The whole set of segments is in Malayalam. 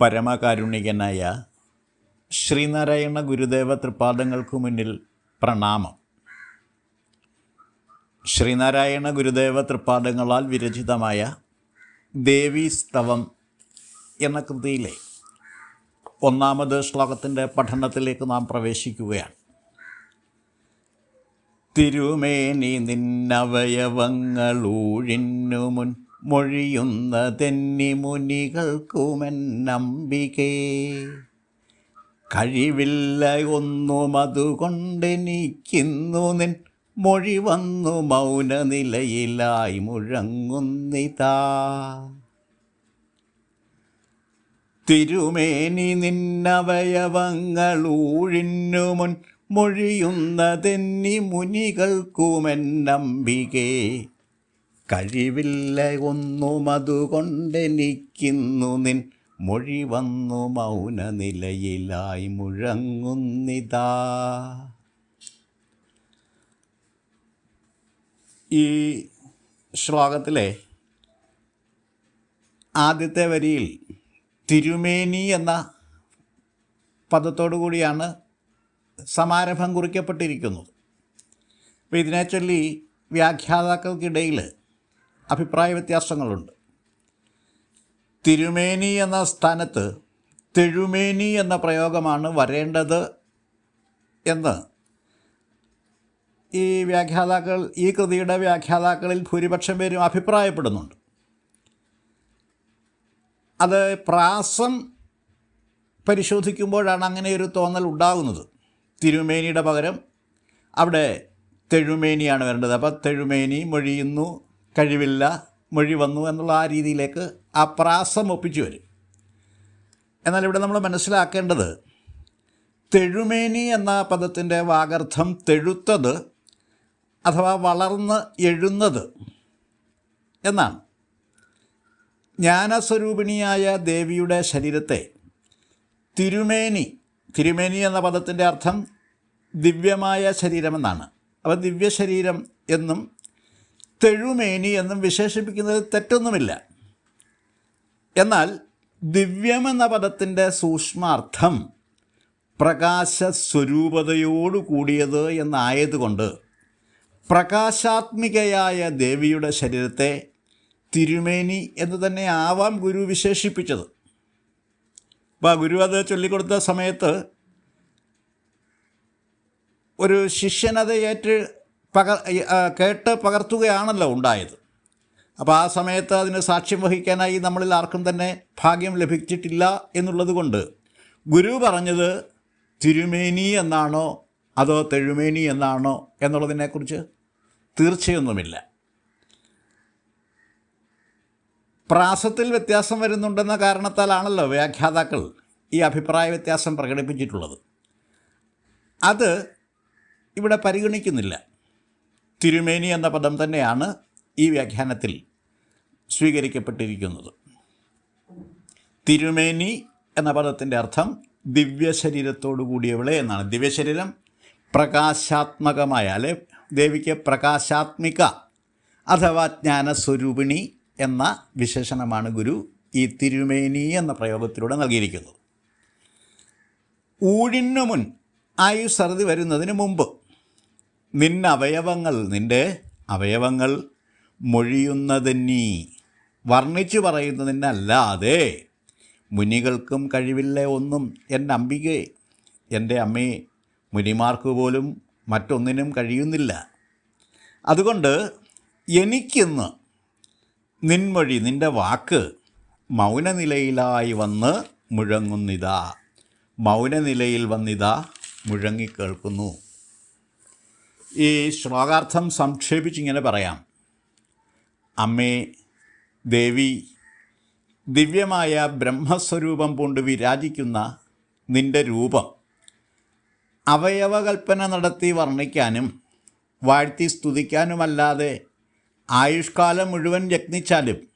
പരമകാരുണികനായ ശ്രീനാരായണ ഗുരുദേവ തൃപാദങ്ങൾക്കു മുന്നിൽ പ്രണാമം. ശ്രീനാരായണ ഗുരുദേവ തൃപാദങ്ങളാൽ വിരചിതമായ ദേവീസ്തവം എന്ന കൃതിയിലെ ഒന്നാമത് ശ്ലോകത്തിന്റെ പഠനത്തിലേക്ക് നാം പ്രവേശിക്കുകയാണ്. തിരുമേനി നിന്നവയവങ്ങളൂഴിന്നു മുൻ മൊഴിയുന്ന തെന്നി മുനികൾക്കുമെന്നമ്പികേ കഴിവില്ല ഒന്നും അതുകൊണ്ടെനിക്കുന്നു നിൻ മൊഴി വന്നു മൗനനിലയിലായി മുഴങ്ങുന്നിതാ. തിരുമേനി നിന്നവയവങ്ങളൂഴിന്നു മുൻ മൊഴിയുന്നതെന്നി മുനികൾക്കുമെന്നമ്പികേ കഴിവില്ല ഒന്നും അതുകൊണ്ടെനിക്കുന്നു നിൻ മൊഴി വന്നു മൗന നിലയിലായി മുഴങ്ങുന്നിതാ. ഈ ശ്ലോകത്തിലെ ആദ്യത്തെ വരിയിൽ തിരുമേനി എന്ന പദത്തോടു കൂടിയാണ് സമാരംഭം കുറിക്കപ്പെട്ടിരിക്കുന്നത്. അപ്പോൾ ഇതിനെ ചൊല്ലി വ്യാഖ്യാതാക്കൾക്കിടയിൽ അഭിപ്രായ വ്യത്യാസങ്ങളുണ്ട്. തിരുമേനി എന്ന സ്ഥാനത്ത് തെഴുമേനി എന്ന പ്രയോഗമാണ് വരേണ്ടത് എന്ന്. ഈ വ്യാഖ്യാതാക്കൾ ഈ കൃതിയുടെ വ്യാഖ്യാതാക്കളിൽ ഭൂരിപക്ഷം പേരും അഭിപ്രായപ്പെടുന്നുണ്ട്. അത് പ്രാസം പരിശോധിക്കുമ്പോഴാണ് അങ്ങനെ ഒരു തോന്നൽ ഉണ്ടാകുന്നത് തിരുമേനിയുടെ പകരം അവിടെ തെഴുമേനിയാണ് വരേണ്ടത്. അപ്പോൾ തെഴുമേനി മൊഴിയുന്നു കഴിവില്ല മൊഴി വന്നു എന്നുള്ള ആ രീതിയിലേക്ക് ആ പ്രാസം ഒപ്പിച്ചു വരും. എന്നാൽ ഇവിടെ നമ്മൾ മനസ്സിലാക്കേണ്ടത് തെഴുമേനി എന്ന പദത്തിന്റെ വാഗർത്ഥം തെഴുത്തത് അഥവാ വളർന്ന് എഴുന്നത് എന്നാണ്. ജ്ഞാനസ്വരൂപിണിയായ ദേവിയുടെ ശരീരത്തെ തിരുമേനി തിരുമേനി എന്ന പദത്തിന്റെ അർത്ഥം ദിവ്യമായ ശരീരമെന്നാണ്. അപ്പോൾ ദിവ്യശരീരം എന്നും തെഴുമേനി എന്നും വിശേഷിപ്പിക്കുന്നത് തെറ്റൊന്നുമില്ല. എന്നാൽ ദിവ്യം എന്ന പദത്തിന്റെ സൂക്ഷ്മാർത്ഥം പ്രകാശസ്വരൂപതയോടു കൂടിയത് എന്നായതുകൊണ്ട് പ്രകാശാത്മികയായ ദേവിയുടെ ശരീരത്തെ തിരുമേനി എന്ന് തന്നെ ആവാം ഗുരു വിശേഷിപ്പിച്ചത്. അപ്പോൾ ഗുരു അത് ചൊല്ലിക്കൊടുത്ത സമയത്ത് ഒരു ശിഷ്യനത് ഏറ്റ് പക കേട്ട് പകർത്തുകയാണല്ലോ ഉണ്ടായത്. അപ്പോൾ ആ സമയത്ത് അതിന് സാക്ഷ്യം വഹിക്കാനായി നമ്മളിൽ ആർക്കും തന്നെ ഭാഗ്യം ലഭിച്ചിട്ടില്ല എന്നുള്ളത് കൊണ്ട് ഗുരു പറഞ്ഞത് തിരുമേനി എന്നാണോ അതോ തെഴുമേനി എന്നാണോ എന്നുള്ളതിനെക്കുറിച്ച് തീർച്ചയൊന്നുമില്ല. പ്രാസത്തിൽ വ്യത്യാസം വരുന്നുണ്ടെന്ന കാരണത്താലാണല്ലോ വ്യാഖ്യാതാക്കൾ ഈ അഭിപ്രായ വ്യത്യാസം പ്രകടിപ്പിച്ചിട്ടുള്ളത്. അത് ഇവിടെ പരിഗണിക്കുന്നില്ല. തിരുമേനി എന്ന പദം തന്നെയാണ് ഈ വ്യാഖ്യാനത്തിൽ സ്വീകരിക്കപ്പെട്ടിരിക്കുന്നത്. തിരുമേനി എന്ന പദത്തിന്റെ അർത്ഥം ദിവ്യശരീരത്തോടു കൂടിയവളെ എന്നാണ്. ദിവ്യശരീരം പ്രകാശാത്മകമായ അല്ലെ? ദേവിക്ക് പ്രകാശാത്മിക അഥവാ ജ്ഞാനസ്വരൂപിണി എന്ന വിശേഷണമാണ് ഗുരു ഈ തിരുമേനി എന്ന പ്രയോഗത്തിലൂടെ നൽകിയിരിക്കുന്നത്. ഊഴിനു മുൻ ആയുസറുതി വരുന്നതിന് മുമ്പ് നിന്ന അവയവങ്ങൾ നിന്റെ അവയവങ്ങൾ മൊഴിയുന്നതെന്നീ? വർണിച്ചു പറയുന്നതിനല്ലാതെ മുനികൾക്കും കഴിവില്ല ഒന്നും എന്റെ അമ്പികെ. എന്റെ അമ്മയെ മുനിമാർക്ക് പോലും മറ്റൊന്നിനും കഴിയുന്നില്ല. അതുകൊണ്ട് എനിക്കിന്ന് നിൻമൊഴി നിന്റെ വാക്ക് മൗനനിലയിലായി വന്ന് മുഴങ്ങുന്നിതാ. മൗനനിലയിൽ വന്നിതാ മുഴങ്ങിക്കേൾക്കുന്നു. ഈ ശ്ലോകാർത്ഥം സംക്ഷേപിച്ചിങ്ങനെ പറയാം. അമ്മേ ദേവി ദിവ്യമായ ബ്രഹ്മസ്വരൂപം കൊണ്ട് വിരാജിക്കുന്ന നിന്റെ രൂപം അവയവകൽപ്പന നടത്തി വർണിക്കാനും വാഴ്ത്തി സ്തുതിക്കാനുമല്ലാതെ ആയുഷ്കാലം മുഴുവൻ യത്നിച്ചാലും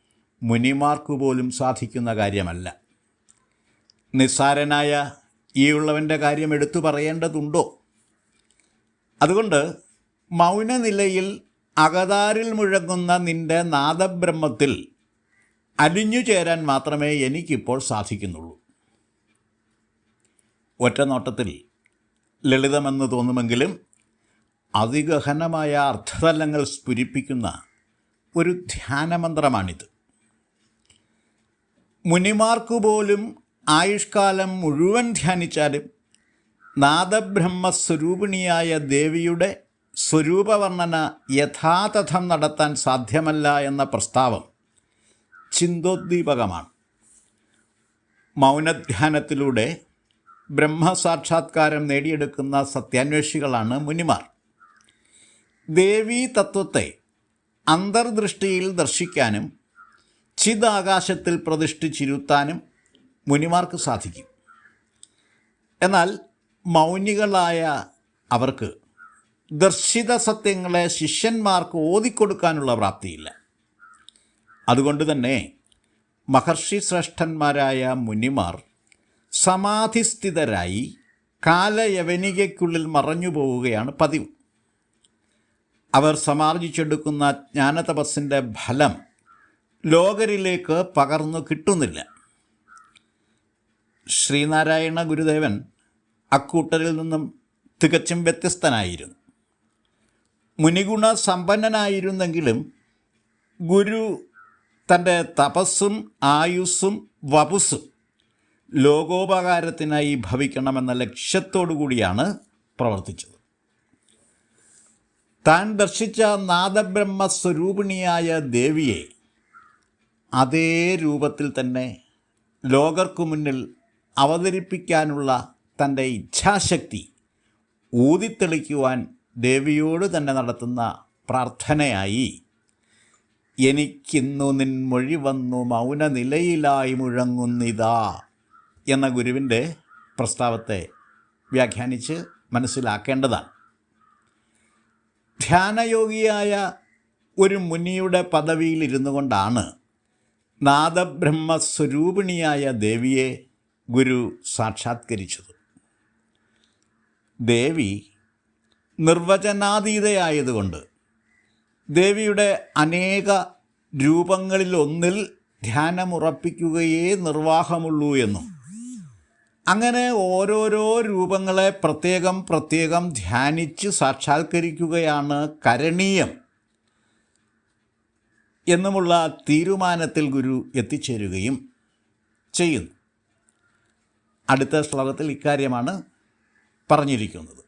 മുനിമാർക്കു പോലും സാധിക്കുന്ന കാര്യമല്ല. നിസ്സാരനായ ഈ ഉള്ളവന്റെ കാര്യം എടുത്തു പറയേണ്ടതുണ്ടോ? അതുകൊണ്ട് മൗനനിലയിൽ അകതാരിൽ മുഴങ്ങുന്ന നിന്റെ നാദബ്രഹ്മത്തിൽ അലിഞ്ഞു ചേരാൻ മാത്രമേ എനിക്കിപ്പോൾ സാധിക്കുന്നുള്ളൂ. ഒറ്റ നോട്ടത്തിൽ ലളിതമെന്ന് തോന്നുമെങ്കിലും അതിഗഹനമായ അർത്ഥതലങ്ങൾ സ്ഫുരിപ്പിക്കുന്ന ഒരു ധ്യാനമന്ത്രമാണിത്. മുനിമാർക്കു പോലും ആയുഷ്കാലം മുഴുവൻ ധ്യാനിച്ചാലും നാദബ്രഹ്മസ്വരൂപിണിയായ ദേവിയുടെ സ്വരൂപവർണന യഥാതഥം നടത്താൻ സാധ്യമല്ല എന്ന പ്രസ്താവം ചിന്തോദ്ദീപകമാണ്. മൗനധ്യാനത്തിലൂടെ ബ്രഹ്മസാക്ഷാത്കാരം നേടിയെടുക്കുന്ന സത്യാന്വേഷികളാണ് മുനിമാർ. ദേവീ തത്വത്തെ അന്തർദൃഷ്ടിയിൽ ദർശിക്കാനും ചിതാകാശത്തിൽ പ്രതിഷ്ഠിച്ചിരുത്താനും മുനിമാർക്ക് സാധിക്കും. എന്നാൽ മൗനികളായ അവർക്ക് ദർശിത സത്യങ്ങളെ ശിഷ്യന്മാർക്ക് ഓതിക്കൊടുക്കാനുള്ള പ്രാപ്തിയില്ല. അതുകൊണ്ട് തന്നെ മഹർഷി ശ്രേഷ്ഠന്മാരായ മുനിമാർ സമാധിസ്ഥിതരായി കാലയവനികയ്ക്കുള്ളിൽ മറഞ്ഞു പോവുകയാണ് പതിവ്. അവർ സമാർജിച്ചെടുക്കുന്ന ജ്ഞാനതപസ്സിന്റെ ഫലം ലോകരിലേക്ക് പകർന്നു കിട്ടുന്നില്ല. ശ്രീനാരായണ ഗുരുദേവൻ അക്കൂട്ടരിൽ നിന്നും തികച്ചും വ്യത്യസ്തനായിരുന്നു. മുനിഗുണ സമ്പന്നനായിരുന്നെങ്കിലും ഗുരു തന്റെ തപസ്സും ആയുസ്സും വപുസ്സും ലോകോപകാരത്തിനായി ഭവിക്കണമെന്ന ലക്ഷ്യത്തോടു കൂടിയാണ് പ്രവർത്തിച്ചത്. താൻ ദർശിച്ച നാദബ്രഹ്മ സ്വരൂപിണിയായ ദേവിയെ അതേ രൂപത്തിൽ തന്നെ ലോകർക്കു മുന്നിൽ അവതരിപ്പിക്കാനുള്ള തന്റെ ഇച്ഛാശക്തി ഊതിത്തെളിക്കുവാൻ ദേവിയോട് തന്നെ നടത്തുന്ന പ്രാർത്ഥനയായി എനിക്കിന്നു നിൻ മൊഴി വന്നു മൗനനിലയിലായി മുഴങ്ങുന്നിതാ എന്ന ഗുരുവിന്റെ പ്രസ്താവത്തെ വ്യാഖ്യാനിച്ച് മനസ്സിലാക്കേണ്ടതാണ്. ധ്യാനയോഗിയായ ഒരു മുനിയുടെ പദവിയിൽ ഇരുന്നു കൊണ്ടാണ് നാദബ്രഹ്മസ്വരൂപിണിയായ ദേവിയെ ഗുരു സാക്ഷാത്കരിച്ചത്. ദേവി നിർവചനാതീതയായതുകൊണ്ട് ദേവിയുടെ അനേക രൂപങ്ങളിലൊന്നിൽ ധ്യാനമുറപ്പിക്കുകയേ നിർവാഹമുള്ളൂ എന്നും. അങ്ങനെ ഓരോരോ രൂപങ്ങളെ പ്രത്യേകം പ്രത്യേകം ധ്യാനിച്ച് സാക്ഷാത്കരിക്കുകയാണ് കരണീയം എന്നുമുള്ള തീരുമാനത്തിൽ ഗുരു എത്തിച്ചേരുകയും ചെയ്യുന്നു. അടുത്ത ശ്ലോകത്തിൽ ഇക്കാര്യമാണ് പറഞ്ഞിരിക്കുന്നത്.